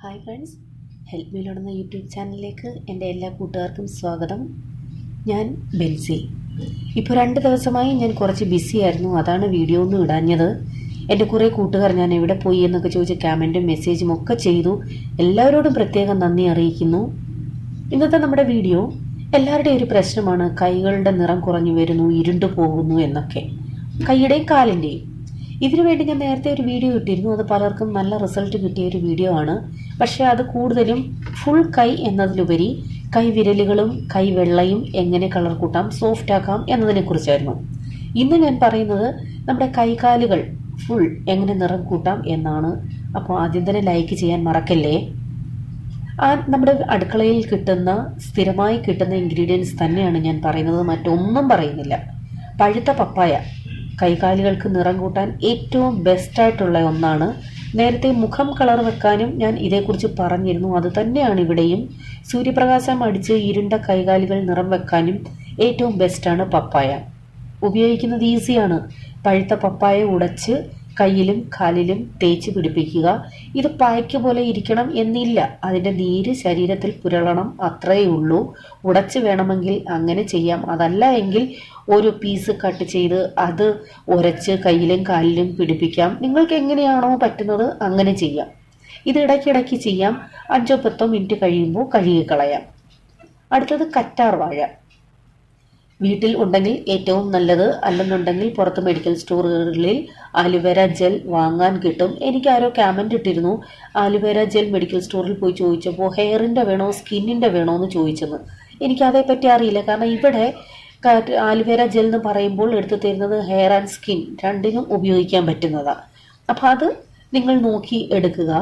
Hi friends. Help മീലോടുന്ന YouTube ചാനലിലേക്ക് എന്റെ എല്ലാ കൂട്ടുകാർക്കും സ്വാഗതം. ഞാൻ ബെൽസി ഇപ്പോൾ രണ്ട് ദിവസമായി ഞാൻ കുറച്ച് ബിസി ആയിരുന്നു. അതാണ് വീഡിയോ ഒന്നും ഇടാഞ്ഞത്. എന്റെ കുറേ കൂട്ടുകാർ ഞാൻ എവിടെ പോയി എന്നൊക്കെ ചോദിച്ച കമന്റും മെസ്സേജും ഒക്കെ ചെയ്തു. എല്ലാവരോടും പ്രത്യേകം നന്ദി അറിയിക്കുന്നു. ഇന്നത്തെ നമ്മുടെ വീഡിയോ എല്ലാവരുടെയും ഒരു പ്രശ്നമാണ്. കൈകളുടെ നിറം കുറഞ്ഞു വരുന്നു ഇരുണ്ടു പോകുന്നു എന്നൊക്കെ. കൈയുടെയും കാലിന്റെയും. ഇതിനു വേണ്ടി ഞാൻ നേരത്തെ ഒരു വീഡിയോ ഇട്ടിരുന്നു. അത് പലർക്കും നല്ല റിസൾട്ട് കിട്ടിയ ഒരു വീഡിയോ ആണ്. പക്ഷേ അത് കൂടുതലും ഫുൾ കൈ എന്നതിലുപരി കൈവിരലുകളും കൈവെള്ളയും എങ്ങനെ കളർ കൂട്ടാം സോഫ്റ്റ് ആക്കാം എന്നതിനെക്കുറിച്ചായിരുന്നു ഇന്ന് ഞാൻ പറയുന്നത് നമ്മുടെ കൈകാലുകൾ ഫുൾ എങ്ങനെ നിറം കൂട്ടാം എന്നാണ്. അപ്പോൾ ആദ്യം തന്നെ ലൈക്ക് ചെയ്യാൻ മറക്കല്ലേ? ആ നമ്മുടെ അടുക്കളയിൽ കിട്ടുന്ന സ്ഥിരമായി കിട്ടുന്ന ഇൻഗ്രീഡിയൻസ് തന്നെയാണ് ഞാൻ പറയുന്നത്. മറ്റൊന്നും പറയുന്നില്ല. പഴുത്ത പപ്പായ. കൈകാലുകൾക്ക് നിറം കൂട്ടാൻ ഏറ്റവും ബെസ്റ്റായിട്ടുള്ള ഒന്നാണ്. നേരത്തെ മുഖം കളർ വെക്കാനും ഞാൻ ഇതേക്കുറിച്ച് പറഞ്ഞിരുന്നു. അത് തന്നെയാണ് ഇവിടെയും. സൂര്യപ്രകാശം അടിച്ച് ഇരുണ്ട കൈകാലികൾ നിറം വെക്കാനും ഏറ്റവും ബെസ്റ്റാണ് പപ്പായ. ഉപയോഗിക്കുന്നത് ഈസിയാണ് പഴുത്ത പപ്പായ ഉടച്ച് കയ്യിലും കാലിലും തേച്ച് പിടിപ്പിക്കുക. ഇത് പായ്ക്ക് പോലെ ഇരിക്കണം എന്നില്ല. അതിന്റെ നീര് ശരീരത്തിൽ പുരളണം അത്രയേ ഉള്ളൂ. ഉടച്ച് വേണമെങ്കിൽ അങ്ങനെ ചെയ്യാം. അതല്ല എങ്കിൽ ഒരു പീസ് കട്ട് ചെയ്ത് അത് ഉരച്ച് കയ്യിലും കാലിലും പിടിപ്പിക്കാം. നിങ്ങൾക്ക് എങ്ങനെയാണോ പറ്റുന്നത് അങ്ങനെ ചെയ്യാം. ഇത് ഇടയ്ക്കിടയ്ക്ക് ചെയ്യാം. അഞ്ചോ പത്തോ മിനിറ്റ് കഴിയുമ്പോൾ കഴുകിക്കളയാം. അടുത്തത് കറ്റാർ വാഴ. വീട്ടിൽ ഉണ്ടെങ്കിൽ ഏറ്റവും നല്ലത് അല്ലെന്നുണ്ടെങ്കിൽ പുറത്ത് മെഡിക്കൽ സ്റ്റോറുകളിൽ ആലുവേര ജെൽ വാങ്ങാൻ കിട്ടും. എനിക്ക് ആരോ കമന്റ് ഇട്ടിരുന്നു ആലുവേര ജെൽ മെഡിക്കൽ സ്റ്റോറിൽ പോയി ചോദിച്ചപ്പോൾ ഹെയറിന്റെ വേണോ സ്കിന്നിന്റെ വേണോ എന്ന് ചോദിച്ചെന്ന്. എനിക്ക് അതേപ്പറ്റി അറിയില്ല. കാരണം ഇവിടെ ആലുവേര ജെൽ എന്ന് പറയുമ്പോൾ എടുത്തു തരുന്നത് ഹെയർ ആൻഡ് സ്കിൻ രണ്ടിനും ഉപയോഗിക്കാൻ പറ്റുന്നതാണ് അപ്പോൾ അത് നിങ്ങൾ നോക്കി എടുക്കുക.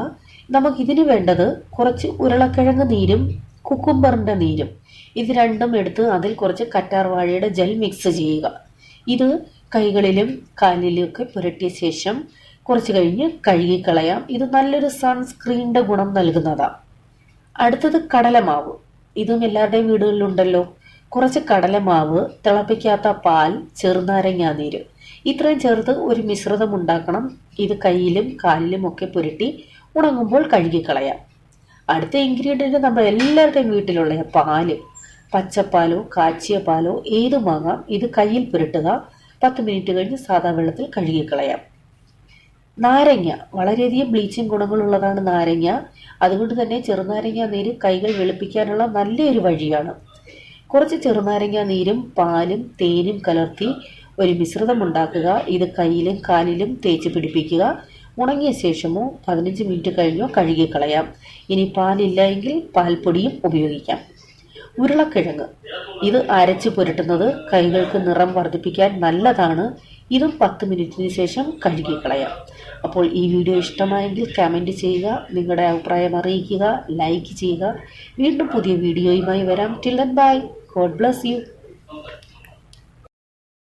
നമുക്കിതിന് വേണ്ടത് കുറച്ച് ഉരുളക്കിഴങ്ങ് നീരും കുക്കുംബറിന്റെ നീരും. ഇത് രണ്ടും എടുത്ത് അതിൽ കുറച്ച് കറ്റാർവാഴയുടെ ജെൽ മിക്സ് ചെയ്യുക. ഇത് കൈകളിലും കാലിലും ഒക്കെ പുരട്ടിയ ശേഷം കുറച്ച് കഴിഞ്ഞ് കഴുകിക്കളയാം. ഇത് നല്ലൊരു സൺസ്ക്രീനിന്റെ ഗുണം നൽകുന്നതാണ് അടുത്തത് കടലമാവ്. ഇതും എല്ലാവരുടെയും വീടുകളിലുണ്ടല്ലോ. കുറച്ച് കടലമാവ് തിളപ്പിക്കാത്ത പാൽ ചെറുനാരങ്ങാ നീര്. ഇത്രയും ചേർത്ത് ഒരു മിശ്രിതം ഉണ്ടാക്കണം. ഇത് കയ്യിലും കാലിലും ഒക്കെ പുരട്ടി ഉണങ്ങുമ്പോൾ കഴുകിക്കളയാം. അടുത്ത ഇൻഗ്രീഡിയന്റ് നമ്മൾ എല്ലാവരുടെയും വീട്ടിലുള്ള പാൽ. പച്ചപ്പാലോ കാച്ചിയ പാലോ ഏതുമാകാം ഇത് കയ്യിൽ പുരട്ടുക പത്ത് മിനിറ്റ് കഴിഞ്ഞ് സാധാ വെള്ളത്തിൽ കഴുകിക്കളയാം. നാരങ്ങ. വളരെയധികം ബ്ലീച്ചിങ് ഗുണങ്ങളുള്ളതാണ് നാരങ്ങ. അതുകൊണ്ട് തന്നെ ചെറുനാരങ്ങ നീര് കൈകൾ വെളുപ്പിക്കാനുള്ള നല്ലൊരു വഴിയാണ്. കുറച്ച് ചെറുനാരങ്ങ നീരും പാലും തേനും കലർത്തി ഒരു മിശ്രിതം ഉണ്ടാക്കുക. ഇത് കയ്യിലും കാലിലും തേച്ച് പിടിപ്പിക്കുക. ഉണങ്ങിയ ശേഷമോ പതിനഞ്ച് മിനിറ്റ് കഴിഞ്ഞോ കഴുകിക്കളയാം. ഇനി പാലില്ല എങ്കിൽ പാൽപ്പൊടിയും ഉപയോഗിക്കാം. ഉരുളക്കിഴങ്ങ്. ഇത് അരച്ച് പുരട്ടുന്നത് കൈകൾക്ക് നിറം വർദ്ധിപ്പിക്കാൻ നല്ലതാണ്. ഇതും പത്ത് മിനിറ്റിന് ശേഷം കഴുകിക്കളയാം. അപ്പോൾ ഈ വീഡിയോ ഇഷ്ടമായെങ്കിൽ കമന്റ് ചെയ്യുക നിങ്ങളുടെ അഭിപ്രായം അറിയിക്കുക ലൈക്ക് ചെയ്യുക. വീണ്ടും പുതിയ വീഡിയോയുമായി വരാം. Till bye. God bless you.